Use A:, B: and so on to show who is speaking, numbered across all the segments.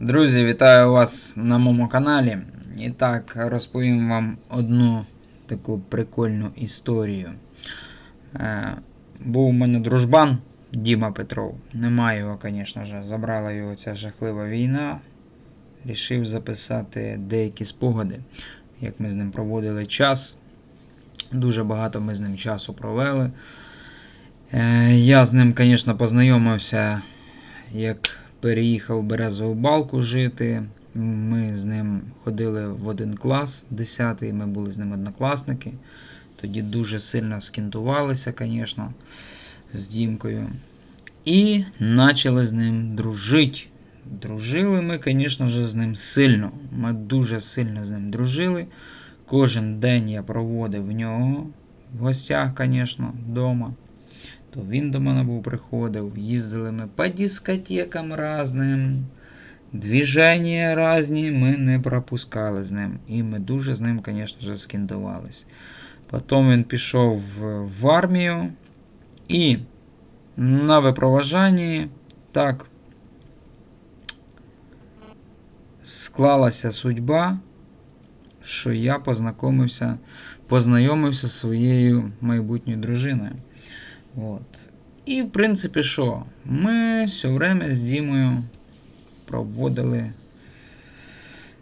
A: Друзі, вітаю вас на моєму каналі. І так, розповім вам одну таку прикольну історію. Е, був у мене дружбан Діма Петров. Немає його, звісно ж, забрала його ця жахлива війна. Рішив записати деякі спогади, як ми з ним проводили час. Дуже багато ми з ним часу провели. Е, я з ним, звісно, познайомився, як переїхав в Березову балку жити. Ми з ним ходили в один клас, 10 ми були з ним однокласники. Тоді дуже сильно скінтувалися, звісно, з Дімкою. І почали з ним дружити. Дружили ми, звісно з ним сильно. Ми дуже сильно з ним дружили. Кожен день я проводив в нього в гостях, звісно, вдома. То він до мене був приходив, їздили ми по дискотекам разним. Двіження різні ми не пропускали з ним. І ми дуже з ним, звісно скіндувались. Потім він пішов в, армію і на випроважанні так склалася судьба, що я познайомився, познайомився зі своєю майбутньою дружиною. От. І, в принципі, що? Ми все время з Дімою проводили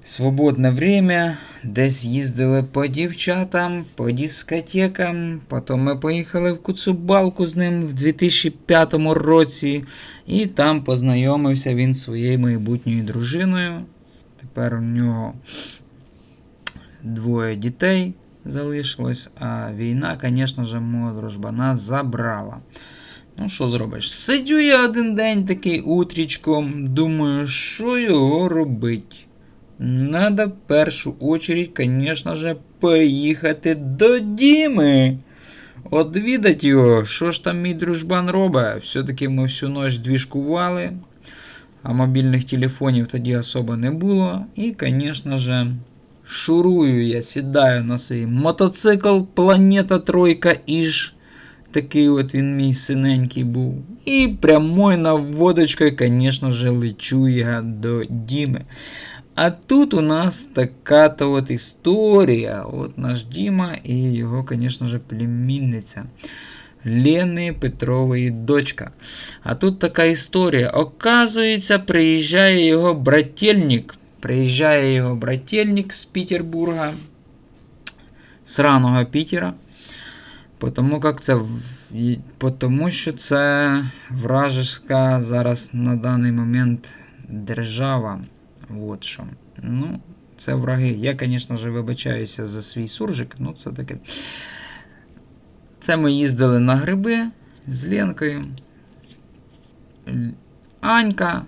A: свободне время, десь їздили по дівчатам, по дискотекам. Потім ми поїхали в Куцубалку з ним в 2005 році. І там познайомився він зі своєю майбутньою дружиною. Тепер у нього двоє дітей залишилось, а війна, звісно ж, мого дружбана забрала. Ну, що зробиш? Сидю я один день такий утрічком, думаю, що його робить. Надо в першу очередь, звісно ж, поїхати до Діми. Одвідати його, що ж там мій дружбан робить. Все-таки ми всю ніч двіжкували, а мобільних телефонів тоді особо не було. І, звісно ж, шурую я, сідаю на свій мотоцикл Планета Тройка Іж. Такий от він мій синенький був. І прямою наводочкою, звісно ж, лечу я до Діми. А тут у нас така то от історія. От наш Діма і його, звісно ж, племінниця. Лени Петрової дочка. А тут така історія. Оказується, приїжджає його брательник. Приїжджає його брательник з Петербурга, з Пітера. Потому, як це, потому що це вражеська зараз на даний момент держава. От що. Ну, це враги. Я, звісно вибачаюся за свій суржик, ну це таке. Це ми їздили на гриби з Ленкою. Анька,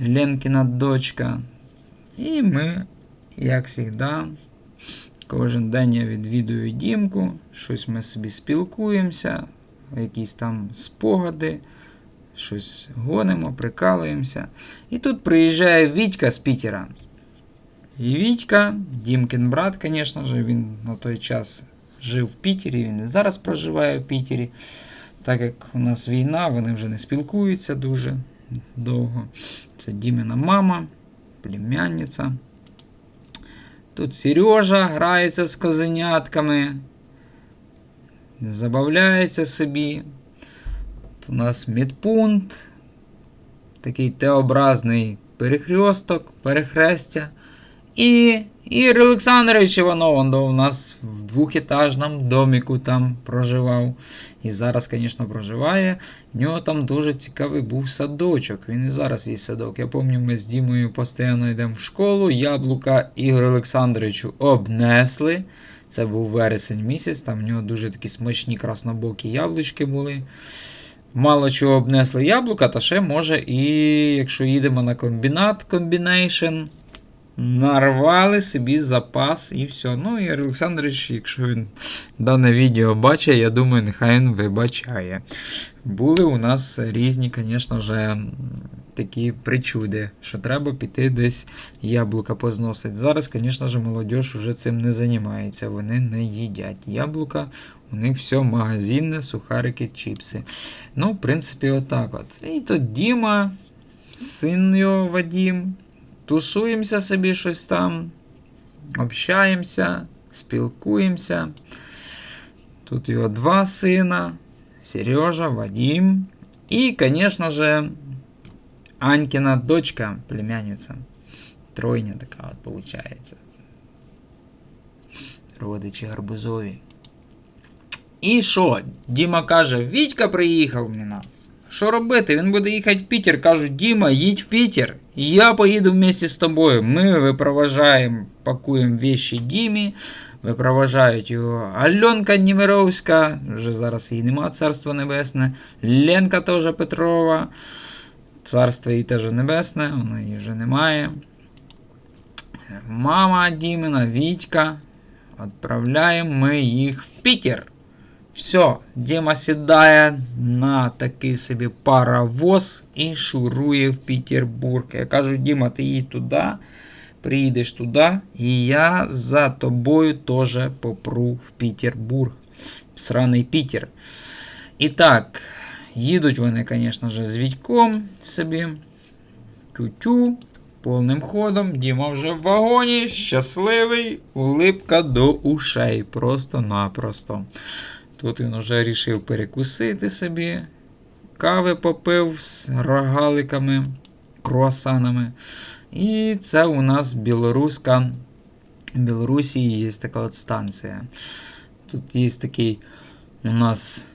A: Ленкіна дочка. І ми, як завжди, кожен день я відвідую Дімку, щось ми собі спілкуємося, якісь там спогади, щось гонимо, прикалуємося. І тут приїжджає Вітька з Пітера. І Вітька, Дімкін брат, звісно ж, він на той час жив в Пітері, він і зараз проживає в Пітері. Так як у нас війна, вони вже не спілкуються дуже довго. Це Дімина мама племянниця. Тут Сережа грається з козенятками. Забавляється собі. Тут у нас медпункт. Такий Т-образний перехресток, перехрестя. І Ігор Олександрович Іванов он у нас в двохетажному доміку там проживав. І зараз, звісно, проживає. У нього там дуже цікавий був садочок. Він і зараз є садок. Я пам'ятаю, ми з Дімою постійно йдемо в школу. Яблука Ігорю Олександровичу обнесли. Це був вересень місяць, там в нього дуже такі смачні краснобокі яблучки були. Мало чого обнесли яблука, та ще може і якщо їдемо на комбінат комбінейшн. Нарвали собі запас і все. Ну, Ігор Олександрович, якщо він дане відео бачить, я думаю, нехай він вибачає. Були у нас різні, звісно ж, такі причуди, що треба піти десь яблука позносити. Зараз, звісно ж, молодь вже цим не займається, вони не їдять яблука. У них все магазинне, сухарики, чіпси. Ну, в принципі, отак от. І тут Діма, син його Вадім тусуємося собі щось там, общаємося, спілкуємося. Тут його два сина. Сережа, Вадим. И, конечно же, Анькина дочка, племянница. Тройня така от получається. Родичі гарбузові. І що? Діма каже, Вітька приїхав мене. Що робити? Він буде їхати в Пітер. Кажу, Діма, їдь в Пітер. Я поїду вместе з тобою. Ми випроважаємо, пакуємо вещи Дімі. Випроважають його Альонка Німеровська, вже зараз її нема, царство небесне. Ленка теж Петрова. Царство її теж небесне, вона її вже немає. Мама Дімина, Вітька. Відправляємо ми їх в Пітер. Все, Діма сідає на такий собі паровоз і шурує в Петербург. Я кажу, Діма, ти їдь туди, приїдеш туди, і я за тобою теж попру в Петербург. Сраний Пітер. І так, їдуть вони, звісно ж, з Вітьком собі. Тю-тю. Повним ходом, Діма вже в вагоні, щасливий, улипка до ушей. Просто-напросто. Тут він вже вирішив перекусити собі. Кави попив з рогаликами, круасанами. І це у нас білоруська. В Білорусі є така от станція. Тут є такий у нас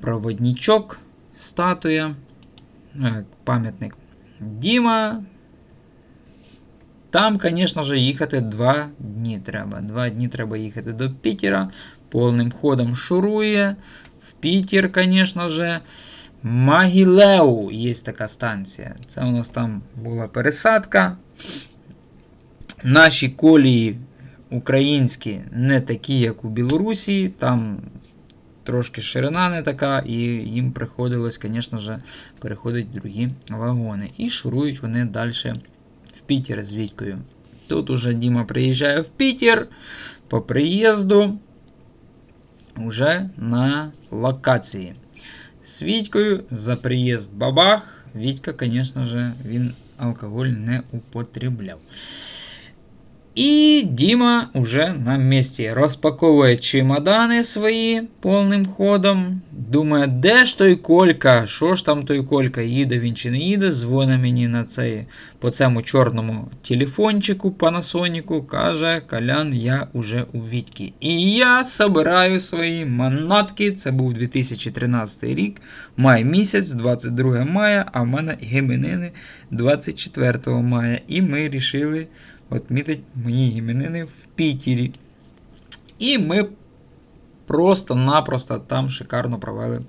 A: проводничок, статуя, ну, пам'ятник Діма. Там, звісно ж, їхати два дні треба. Два дні треба їхати до Пітера. Повним ходом шурує. В Пітер, звісно ж. Магілеу є така станція. Це у нас там була пересадка. Наші колії українські не такі, як у Білорусі. Там трошки ширина не така, і їм приходилось, звісно ж, переходити в другі вагони. І шурують вони далі в Пітер з Вітькою. Тут уже Діма приїжджає в Пітер по приїзду вже на локації. З Вітькою за приїзд бабах. Вітька, звісно ж, він алкоголь не употребляв. І Діма уже на місці розпаковує чемодани свої повним ходом. Думає, де ж той Колька? Що ж там той Колька? Їде він чи не їде? Дзвонить мені на цей, по цьому чорному телефончику Panasonic, каже, Колян, я уже у Вітьки. І я собираю свої манатки. Це був 2013 рік, май місяць, 22 мая, а в мене геменини 24 мая. І ми рішили відмітить мої іменини в Пітері. І ми просто-напросто там шикарно провели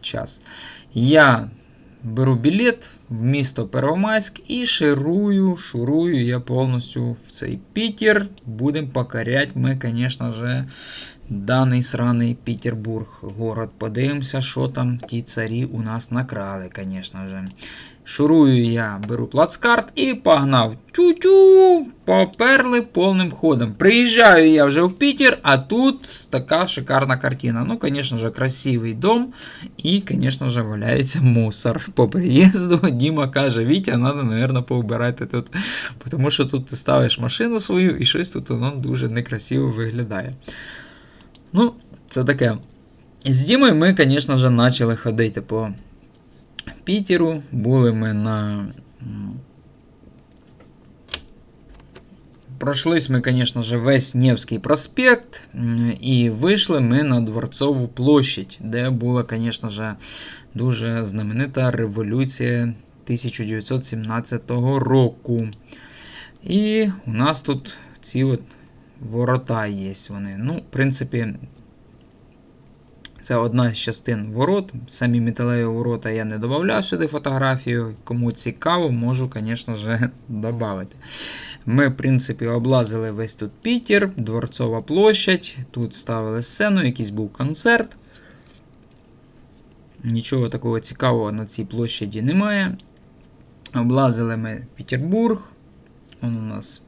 A: час. Я беру білет в місто Первомайськ і ширую, шурую я повністю в цей Пітер. Будемо покорять ми, звісно ж, даний сраний Петербург. Город. Подивимося, що там ті царі у нас накрали, звісно ж. Шурую я, беру плацкарт і погнав. Тю-тю, поперли повним ходом. Приїжджаю я вже в Пітер, а тут така шикарна картина. Ну, звісно ж, красивий дом. І, звісно ж, валяється мусор. По приїзду Діма каже, Вітя, треба, мабуть, поубирати тут. Тому що тут ти ставиш машину свою і щось тут воно дуже некрасиво виглядає. Ну, це таке. З Дімою ми, звісно ж, почали ходити по. Пітеру. Були ми на. Прошлись ми, звісно ж, весь Невський проспект, і вийшли ми на Дворцову площадь, де була, звісно дуже знаменита революція 1917 року. І у нас тут ці от ворота є. вони. Ну, в принципі, це одна з частин ворот. Самі металеві ворота я не додавав сюди фотографію. Кому цікаво, можу, звісно ж, додати. Ми, в принципі, облазили весь тут Пітер, Дворцова площадь. Тут ставили сцену, якийсь був концерт. Нічого такого цікавого на цій площаді немає. Облазили ми Петербург. Он у нас.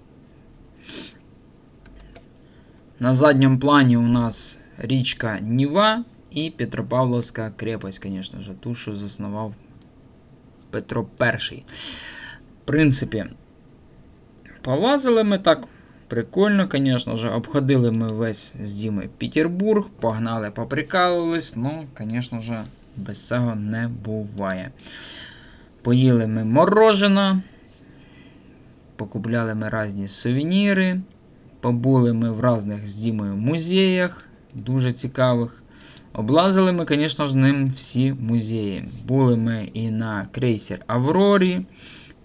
A: На задньому плані у нас річка Ніва. І Петропавловська крепость, звісно ж, ту, що заснував Петро І. В принципі, Полазили ми так. Прикольно, звісно ж, обходили ми весь з Діми Петербург, погнали, поприкалувались, ну, звісно ж, без цього не буває. Поїли ми морожено, покупляли ми різні сувеніри, побули ми в різних з Дімою музеях, дуже цікавих. Облазили ми, звісно ж, ним всі музеї. Були ми і на крейсер Аврорі.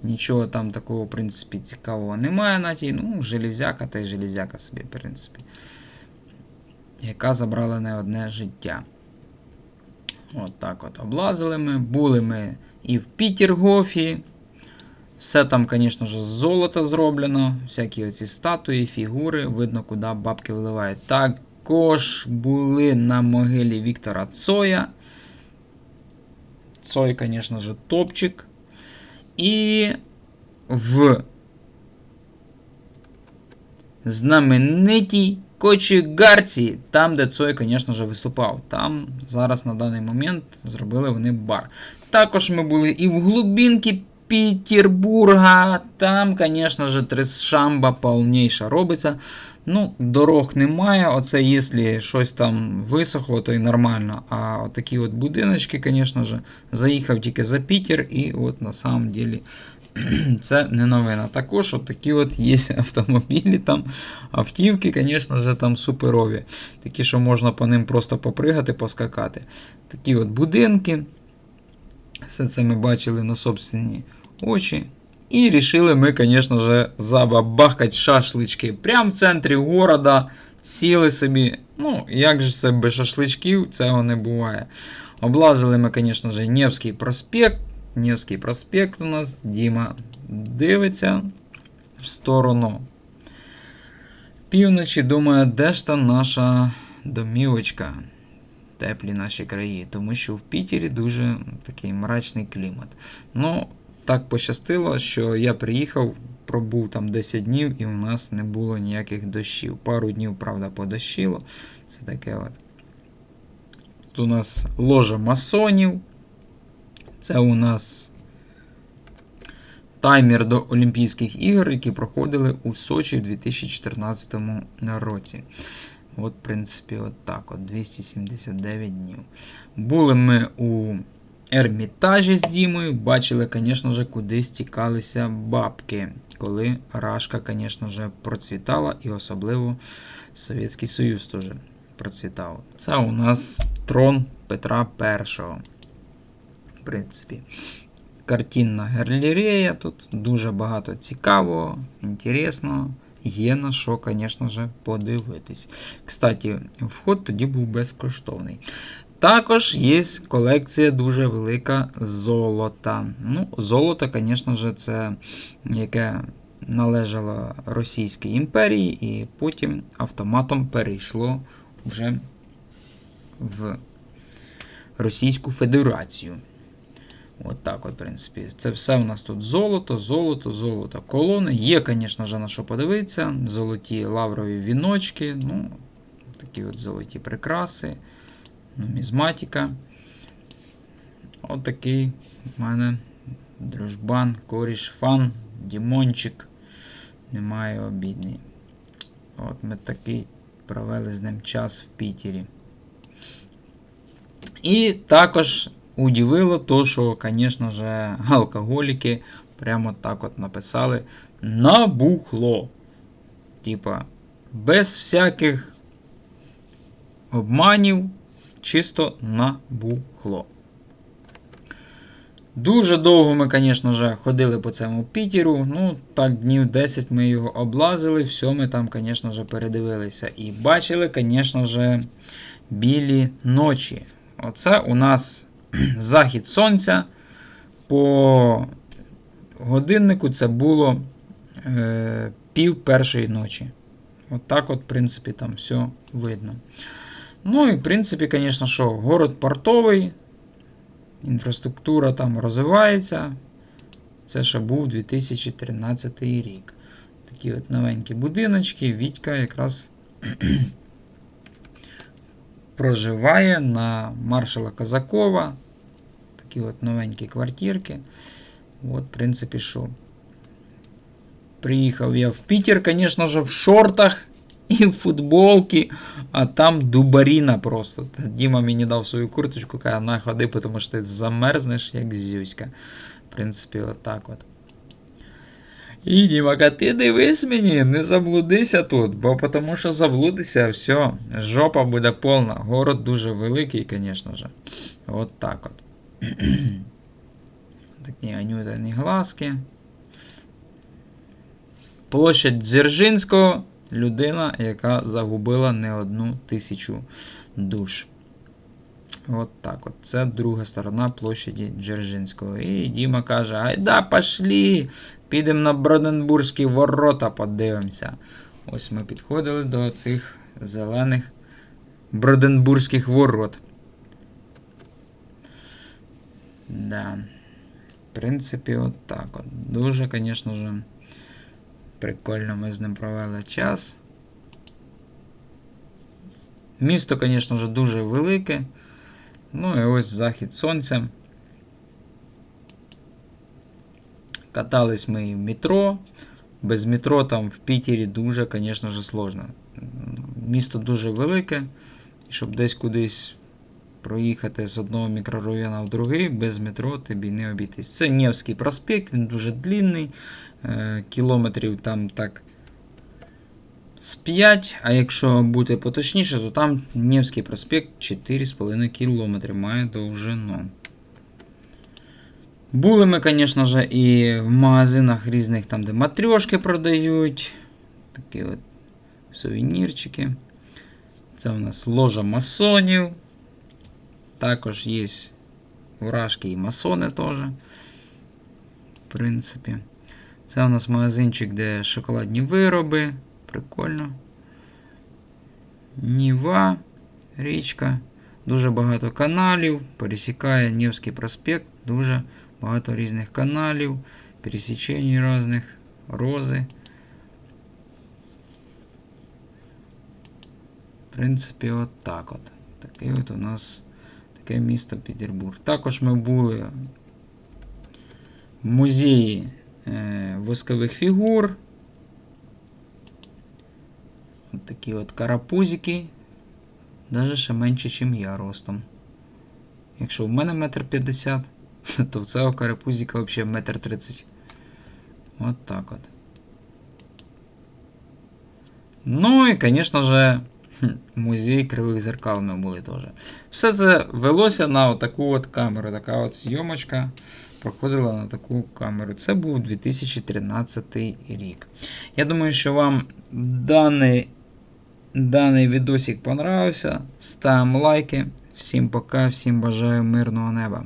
A: Нічого там такого, в принципі, цікавого немає на тій. Ну, железяка та й железяка собі, в принципі. Яка забрала не одне життя. От так от облазили ми. Були ми і в Пітергофі. Все там, звісно ж, з золота зроблено. Всякі оці статуї, фігури, видно, куди бабки вливають. Також були на могилі Віктора Цоя. Цой, звісно ж, топчик. І в знаменитій Кочегарці, там, де Цой, звісно ж, виступав. Там зараз на даний момент зробили вони бар. Також ми були і в глубинці Петербурга. Там, звісно ж, тресшамба повніша робиться. Ну, дорог немає. Оце, якщо щось там висохло, то і нормально. А отакі от будиночки, звісно ж, заїхав тільки за Пітер, і от на самом деле це не новина. Також от такі от є автомобілі, там автівки, звісно ж, там суперові. Такі, що можна по ним просто попригати, поскакати. Такі от будинки. Все це ми бачили на собственні очі. І рішили ми, звісно ж, забабахати шашлички. Прямо в центрі города. Сіли собі. Ну, як же це без шашличків, цього не буває. Облазили ми, звісно ж, Невський проспект. Невський проспект у нас Діма дивиться в сторону. Півночі думає, де ж там наша домівочка. Теплі наші краї, тому що в Пітері дуже такий мрачний клімат. Ну, так пощастило, що я приїхав, пробув там 10 днів і у нас не було ніяких дощів. Пару днів, правда, подощило. Це таке от. Тут у нас ложа масонів. Це у нас таймер до Олімпійських ігор, які проходили у Сочі в 2014 році. От, в принципі, от так от 279 днів. Були ми у Ермітажі з Дімою, бачили, звісно ж, куди стікалися бабки, коли Рашка, звісно ж, процвітала, і особливо Совєтський Союз теж процвітав. Це у нас трон Петра І. В принципі, картинна галерея. Тут дуже багато цікавого, інтересного. Є на що, звісно ж, подивитись. Кстати, вход тоді був безкоштовний. Також є колекція дуже велика золота. Ну, Золото, звісно ж, це яке належало Російській імперії, і потім автоматом перейшло вже в Російську Федерацію. От так, от, в принципі, це все у нас тут золото, золото, золото. Колони. Є, звісно ж, на що подивитися. Золоті лаврові віночки, ну, такі от золоті прикраси нумізматика. Отакий у мене дружбан, коріш, фан, Дімончик. Немає обідний. От ми такий провели з ним час в Пітері. І також удивило то, що, звісно ж, алкоголіки прямо так от написали набухло. Типа, без всяких обманів чисто набухло. Дуже довго ми, звісно ж, ходили по цьому Пітеру. Ну, так, днів 10 ми його облазили, все ми там, звісно ж, передивилися. І бачили, звісно ж, білі ночі. Оце у нас захід сонця. По годиннику це було е, пів першої ночі. От от, в принципі, там все видно. Ну і в принципі, звісно, що город портовий, інфраструктура там розвивається. Це ще був 2013 рік. Такі от новенькі будиночки. Вітька якраз проживає на маршала Казакова. Такі от новенькі квартирки. От, в принципі, що Приїхав я в Пітер, звісно ж, в шортах і в футболці, а там дубаріна просто. Діма мені дав свою курточку, каже, на ходи, тому що ти замерзнеш, як зюська. В принципі, отак от. І Дімака, ти дивись мені, не заблудися тут, бо тому що заблудися, все, жопа буде повна. Город дуже великий, звісно ж. От так от. Такі анютані глазки. Площадь Дзержинського людина, яка загубила не одну тисячу душ. От так от. Це друга сторона площаді Дзержинського. І Діма каже: Айда, пошлі! Підемо на Броденбурзькі ворота, подивимося. Ось ми підходили до цих зелених Броденбурзьких ворот. Да. В принципі, от так от. Дуже, звісно ж, прикольно ми з ним провели час. Місто, звісно ж, дуже велике. Ну і ось захід сонця. Катались ми в метро. Без метро там в Пітері дуже, звісно сложно. Місто дуже велике. І щоб десь кудись проїхати з одного мікрорайону в другий, без метро тобі не обійтись. Це Невський проспект, він дуже длинний. Е, Кілометрів там так з 5, а якщо бути поточніше, то там Невський проспект 4,5 кілометри має довжину. Були ми, звісно ж, і в магазинах різних там, де матрьошки продають. Такі от сувенірчики. Це у нас ложа масонів. Також є вражки і масони теж. В принципі. Це у нас магазинчик, де шоколадні вироби. Прикольно. Ніва, річка. Дуже багато каналів. Пересікає Невський проспект. Дуже багато різних каналів, пересічень різних, рози. В принципі, от так от. Таке от у нас таке місто Петербург. Також ми були в музеї е, воскових фігур. От такі от карапузики. Даже ще менше, ніж я ростом. Якщо в мене метр п'ятдесят, то в цього карапузика взагалі метр тридцять. От так от. Ну і, звісно же, музей кривих зеркал ми були теж. Все це велося на таку от камеру. Така от зйомочка проходила на таку камеру. Це був 2013 рік. Я думаю, що вам даний, даний відосик понравився. Ставимо лайки. Всім пока, всім бажаю мирного неба.